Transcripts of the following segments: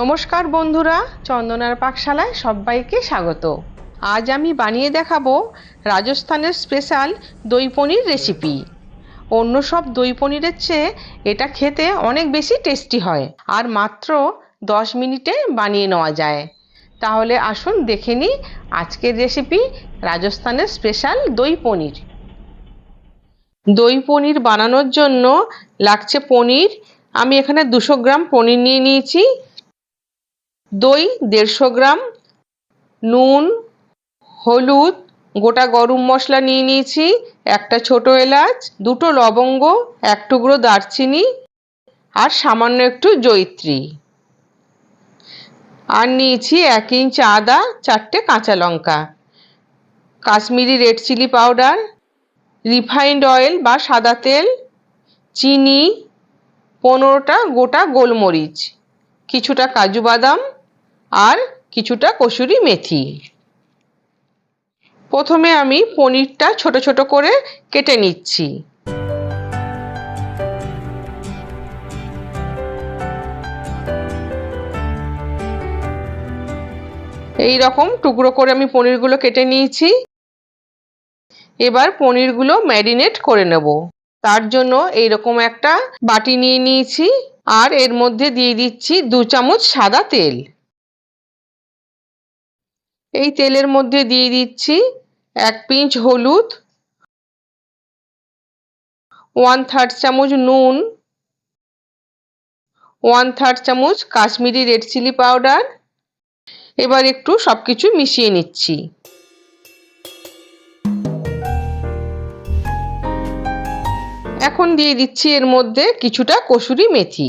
নমস্কার বন্ধুরা, চন্দনার পাকশালায় সবাইকে স্বাগত। আজ আমি বানিয়ে দেখাবো রাজস্থানের স্পেশাল দই পনির রেসিপি। অন্য সব দই পনিরের চেয়ে এটা খেতে অনেক বেশি টেস্টি হয়, আর মাত্র দশ মিনিটে বানিয়ে নেওয়া যায়। তাহলে আসুন দেখে নিই আজকের রেসিপি রাজস্থানের স্পেশাল দই পনির। দই পনির বানানোর জন্য লাগছে পনির। আমি এখানে দুশো গ্রাম পনির নিয়ে নিয়েছি। দই দেড়শো গ্রাম, নুন, হলুদ, গোটা গরম মশলা নিয়ে নিয়েছি, একটা ছোট এলাচ, দুটো লবঙ্গ, এক টুকরো দারচিনি আর সামান্য একটু জৈত্রী আর নিয়েছি এক ইঞ্চ আদা, চারটে কাঁচা লঙ্কা, Kashmiri red chilli powder, refined oil বা সাদা তেল, চিনি, পনেরোটা গোটা গোলমরিচ, কিছুটা কাজু বাদাম আর কিছুটা কসুরি মেথি। প্রথমে আমি পনিরটা ছোট ছোট করে কেটে নিচ্ছি। এই রকম টুকরো করে আমি পনিরগুলো কেটে নিয়েছি। এবার পনিরগুলো ম্যারিনেট করে নেব। তার জন্য এইরকম একটা বাটি নিয়ে নিয়েছি। আর এর মধ্যে দিয়ে দিচ্ছি দু চামচ সাদা তেল। এই তেলের মধ্যে দিয়ে দিচ্ছি এক পিঞ্চ হলুদ ওয়ান থার্ড চামচ নুন ওয়ান থার্ড চামচ কাশ্মীরি রেড চিলি পাউডার এবার একটু সব কিছু মিশিয়ে নিচ্ছি। এখন দিয়ে দিচ্ছি এর মধ্যে কিছুটা কসুরি মেথি।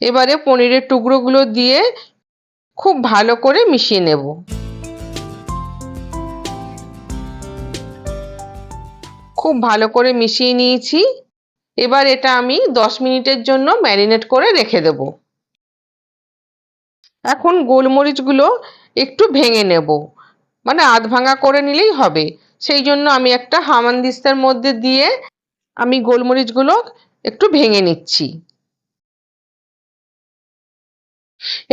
এবারে পনিরের টুকরোগুলো দিয়ে খুব ভালো করে মিশিয়ে নেব। খুব ভালো করে মিশিয়ে নিয়েছি। এবার এটা আমি দশ মিনিটের জন্য ম্যারিনেট করে রেখে দেব। এখন গোলমরিচগুলো একটু ভেঙে নেব। মানে আধ ভাঙা করে নিলেই হবে। সেই জন্য আমি একটা হামানদিস্তার মধ্যে দিয়ে আমি গোলমরিচগুলো একটু ভেঙে নিচ্ছি।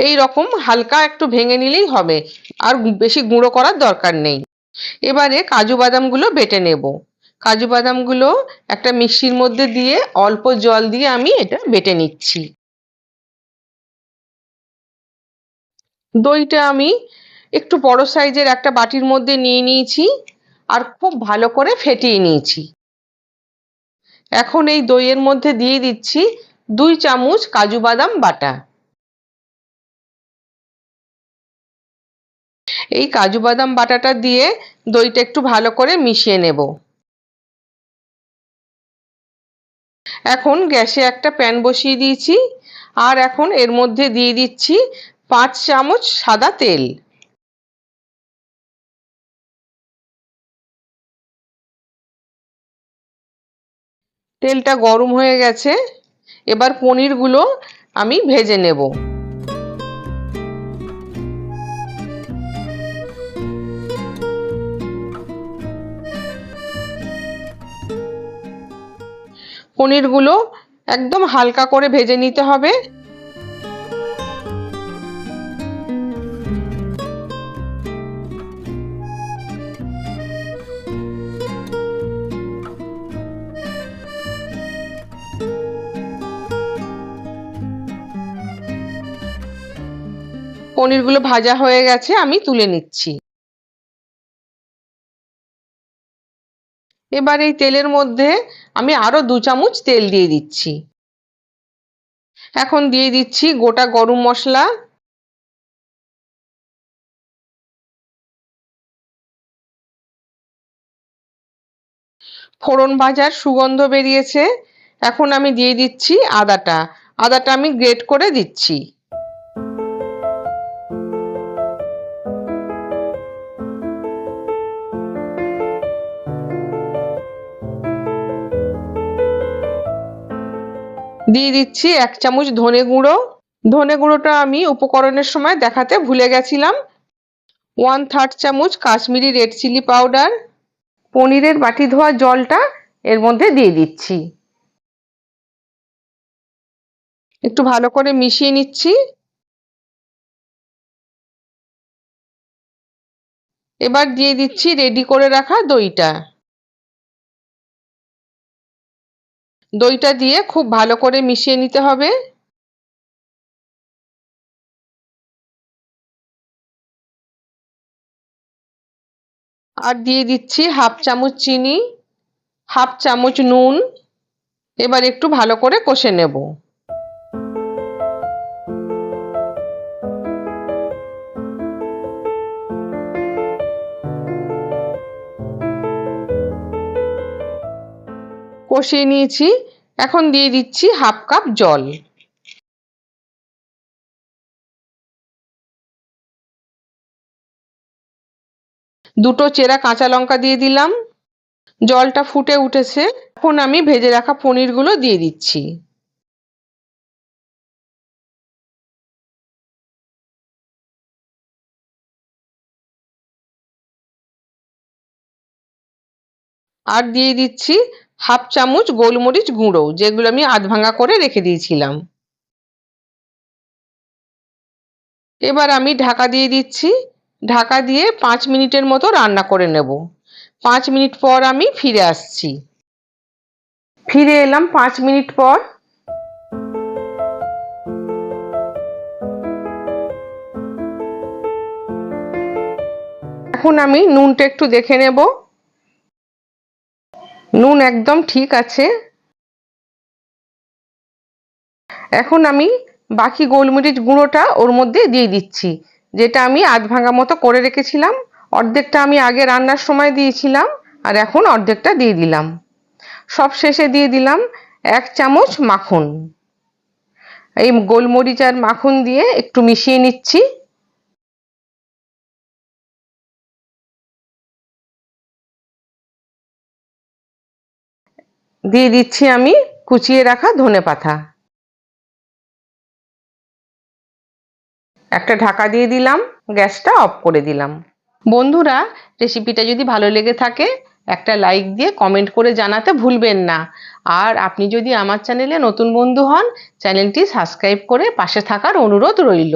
এই রকম হালকা একটু ভেঙে নিলেই হবে, আর বেশি গুঁড়ো করার দরকার নেই। এবারে কাজু বাদামগুলো বেটে নেব। কাজু বাদামগুলো একটা মিক্সির মধ্যে দিয়ে অল্প জল দিয়ে আমি এটা বেটে নিচ্ছি। দইটা আমি একটু বড় সাইজের একটা বাটির মধ্যে নিয়ে নিয়েছি, আর খুব ভালো করে ফেটিয়ে নিয়েছি। এখন এই দইয়ের মধ্যে দিয়ে দিচ্ছি দুই চামচ কাজু বাদাম বাটা। এই কাজু বাদাম বাটাটা দিয়ে দইটা একটু ভালো করে মিশিয়ে নেব। এখন গ্যাসে একটা প্যান বসিয়ে দিয়েছি আর এখন এর মধ্যে দিয়ে দিচ্ছি পাঁচ চামচ সাদা তেল। তেলটা গরম হয়ে গেছে, এবার পনিরগুলো আমি ভেজে নেব। পনিরগুলো একদম হালকা করে ভেজে নিতে হবে। পনিরগুলো ভাজা হয়ে গেছে আমি তুলে নিচ্ছি। এবার এই তেলের মধ্যে আমি আরও দু চামচ তেল দিয়ে দিচ্ছি। এখন দিয়ে দিচ্ছি গোটা গরম মশলা। ফোড়ন ভাজার সুগন্ধ বেরিয়েছে। এখন আমি দিয়ে দিচ্ছি আদাটা। আদাটা আমি গ্রেট করে দিচ্ছি। দিয়ে দিচ্ছি এক চামচ ধনে গুঁড়ো। ধনে গুঁড়োটা আমি উপকরণের সময় দেখাতে ভুলে গেছিলাম। ওয়ান থার্ড চামচ কাশ্মীরি রেড চিলি পাউডার পনিরের বাটি ধোয়া জলটা এর মধ্যে দিয়ে দিচ্ছি। একটু ভালো করে মিশিয়ে নিচ্ছি। এবার দিয়ে দিচ্ছি রেডি করে রাখা দইটা। দইটা দিয়ে খুব ভালো করে মিশিয়ে নিতে হবে। আর দিয়ে দিচ্ছি হাফ চামচ চিনি, হাফ চামচ নুন। এবার একটু ভালো করে কষে নেব। কষিয়ে নিয়েছি। এখন দিয়ে দিচ্ছি হাফ কাপ জল। দুটো চেরা কাঁচা লঙ্কা দিয়ে দিলাম। জলটা ফুটে উঠেছে। এখন আমি ভেজে রাখা পনিরগুলো দিয়ে দিচ্ছি। আর দিয়ে দিচ্ছি হাফ চামচ গোলমরিচ গুঁড়ো, যেগুলো আমি আধ ভাঙা করে রেখে দিয়েছিলাম। এবার আমি ঢাকা দিয়ে দিচ্ছি। ঢাকা দিয়ে পাঁচ মিনিটের মতো রান্না করে নেব। পাঁচ মিনিট পর আমি ফিরে আসছি। ফিরে এলাম পাঁচ মিনিট পর। এখন আমি নুনটা একটু দেখে নেব। নুন একদম ঠিক আছে। এখন আমি বাকি গোলমরিচ গুঁড়োটা ওর মধ্যে দিয়ে দিচ্ছি, যেটা আমি আধ ভাঙা মতো করে রেখেছিলাম। অর্ধেকটা আমি আগে রান্নার সময় দিয়েছিলাম আর এখন অর্ধেকটা দিয়ে দিলাম। সব শেষে দিয়ে দিলাম এক চামচ মাখন। এই গোলমরিচ আর মাখন দিয়ে একটু মিশিয়ে নিচ্ছি। দিয়ে দিচ্ছি আমি কুচিয়ে রাখা ধনে পাতা। একটা ঢাকা দিয়ে দিলাম, গ্যাসটা অফ করে দিলাম। বন্ধুরা, রেসিপিটা যদি ভালো লেগে থাকে, একটা লাইক দিয়ে কমেন্ট করে জানাতে ভুলবেন না। আর আপনি যদি আমার চ্যানেলে নতুন বন্ধু হন, চ্যানেলটি সাবস্ক্রাইব করে পাশে থাকার অনুরোধ রইল।